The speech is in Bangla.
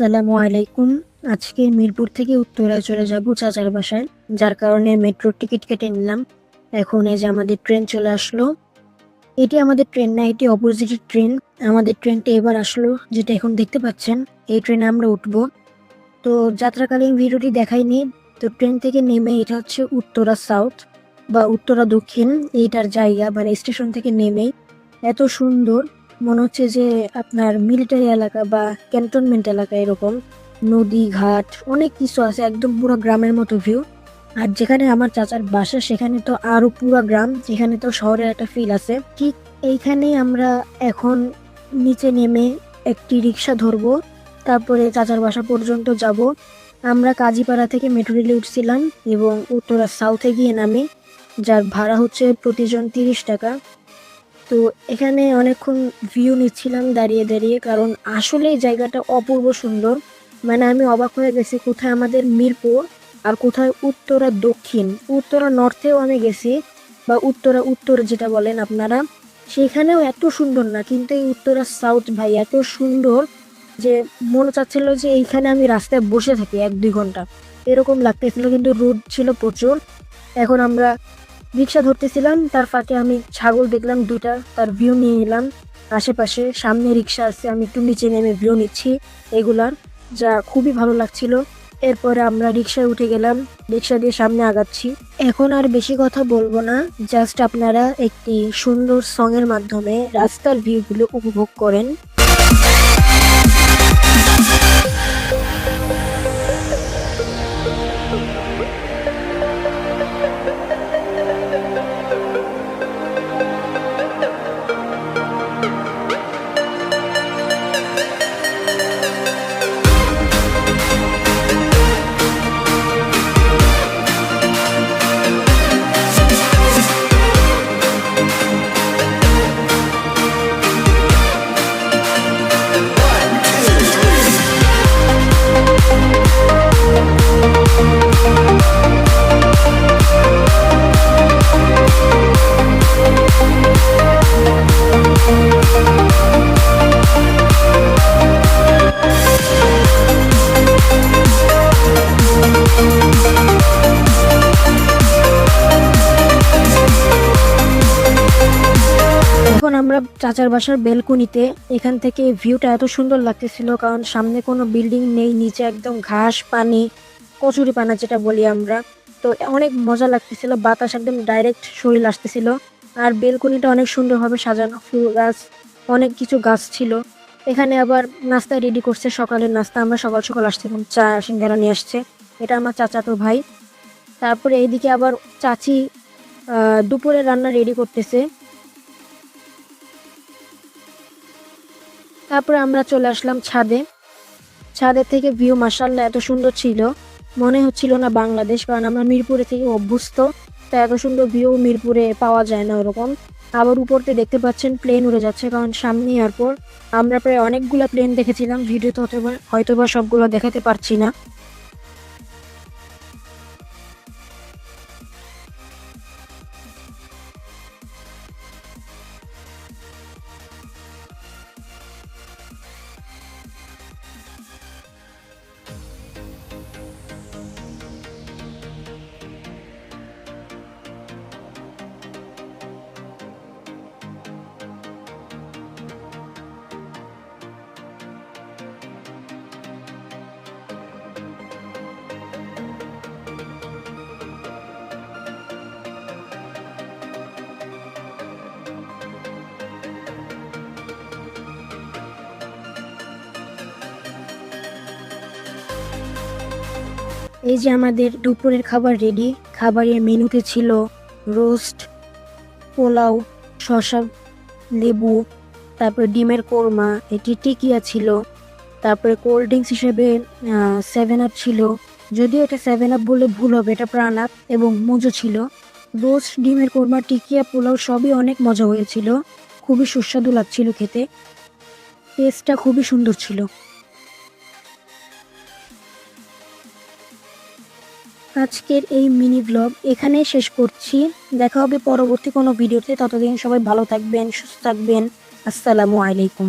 আসসালামু আলাইকুম। আজকে মিরপুর থেকে উত্তরায় চলে যাব চাচার বাসায়, যার কারণে মেট্রোর টিকিট কেটে নিলাম। এখন এই যে আমাদের ট্রেন চলে আসলো। এটি আমাদের ট্রেন না, এটি অপোজিট ট্রেন। আমাদের ট্রেনটা এবার আসলো, যেটা এখন দেখতে পাচ্ছেন। এই ট্রেনে আমরা উঠব। তো যাত্রাকালীন ভিডিওটি দেখাইনি তো ট্রেন থেকে নেমে এটা হচ্ছে উত্তরা সাউথ বা উত্তরা দক্ষিণ। এইটার জায়গা মানে স্টেশন থেকে নেমেই এত সুন্দর। মনে হচ্ছে যে আপনার মিলিটারি এলাকা বা ক্যান্টনমেন্ট এলাকা এরকম, নদী, ঘাট, অনেক কিছু আছে, একদম পুরো গ্রামের মতো ভিউ আর যেখানে আমার চাচার বাসা, সেখানে তো আরও পুরো গ্রাম এখানে তো শহরের একটা ফিল আছে। ঠিক এইখানেই আমরা এখন নিচে নেমে একটি রিক্সা ধরবো, তারপরে চাচার বাসা পর্যন্ত যাব। আমরা কাজীপাড়া থেকে মেট্রো রেলে উঠছিলাম এবং উত্তরা সাউথে গিয়ে নামে, যার ভাড়া হচ্ছে প্রতিজন তিরিশ টাকা। তো এখানে অনেকক্ষণ ভিউ নিচ্ছিলাম দাঁড়িয়ে দাঁড়িয়ে, কারণ আসলে জায়গাটা অপূর্ব সুন্দর। মানে আমি অবাক হয়ে গেছি কোথায় আমাদের মিরপুর আর কোথায় উত্তরা দক্ষিণ। উত্তরা নর্থেও আমি গেছি, বা উত্তরা উত্তর যেটা বলেন আপনারা। সেখানেও এত সুন্দর না, কিন্তু এই উত্তরা সাউথ ভাই এত সুন্দর যে মনে চাচ্ছিল যে এইখানে আমি রাস্তায় বসে থাকি এক দুই ঘণ্টা। এরকম লাগতেছিল, কিন্তু রোদ ছিল প্রচুর। এখন আমরা রিক্সা ধরতেছিলাম, তার ফাঁকে আমি ছাগল দেখলাম দুইটা, তার ভিউ নিয়ে নিলাম আশেপাশে সামনে রিক্সা আছে, আমি একটু নিচে নেমে ভিউ নিচ্ছি এগুলার, যা খুবই ভালো লাগছিল। এরপরে আমরা রিক্সায় উঠে গেলাম, রিক্সা দিয়ে সামনে আগাচ্ছি। এখন আর বেশি কথা বলব না জাস্ট আপনারা একটি সুন্দর সঙের মাধ্যমে রাস্তার ভিউগুলো উপভোগ করেন। আমরা চাচার বাসার বেলকুনিতে, এখান থেকে ভিউটা এত সুন্দর লাগতেছিল, কারণ সামনে কোনো বিল্ডিং নেই, নিচে একদম ঘাস, পানি, কচুরি পানা যেটা বলি আমরা। তো অনেক মজা লাগতেছিল, বাতাস একদম ডাইরেক্ট শরীর আসতেছিল। আর বেলকুনিটা অনেক সুন্দরভাবে সাজানো, ফুল গাছ, অনেক কিছু গাছ ছিল। এখানে আবার নাস্তা রেডি করছে, সকালের নাস্তা, আমরা সকাল সকাল আসছিলাম, চা সিঙ্গারা নিয়ে আসছে। এটা আমার চাচাতো ভাই। তারপরে এইদিকে আবার চাচি দুপুরে রান্না রেডি করতেছে। তারপরে আমরা চলে আসলাম ছাদে। ছাদের থেকে ভিউ মাসাল্লা এত সুন্দর ছিল। মনে হচ্ছিল না বাংলাদেশ, কারণ আমরা মিরপুরে থেকে অভ্যস্ত। তো এত সুন্দর ভিউ মিরপুরে পাওয়া যায় না ওরকম। আবার উপরতে দেখতে পাচ্ছেন প্লেন উড়ে যাচ্ছে, কারণ সামনে এয়ারপোর্ট আমরা প্রায় অনেকগুলো প্লেন দেখেছিলাম ভিডিওতে হয়তো বা সবগুলো দেখাতে পারছি না। এই যে আমাদের দুপুরের খাবার রেডি খাবারের মেনুতে ছিল রোস্ট পোলাও, শসা, লেবু, তারপরে ডিমের কোরমা, এটি টিকিয়া ছিল, তারপরে কোল্ড ড্রিঙ্কস হিসেবে সেভেন আপ ছিল, যদিও এটা সেভেন আপ বলে ভুল হবে, এটা প্রাণ আপ এবং মজো ছিল। রোস্ট ডিমের কোরমা, টিকিয়া, পোলাও সবই অনেক মজা হয়েছিল, খুবই সুস্বাদু লাগছিল খেতে। টেস্টটা খুবই সুন্দর ছিল। আজকের এই মিনি ব্লগ এখানে শেষ করছি। দেখা হবে পরবর্তী কোনো ভিডিওতে। ততদিন সবাই ভালো থাকবেন, সুস্থ থাকবেন। আসসালামু আলাইকুম।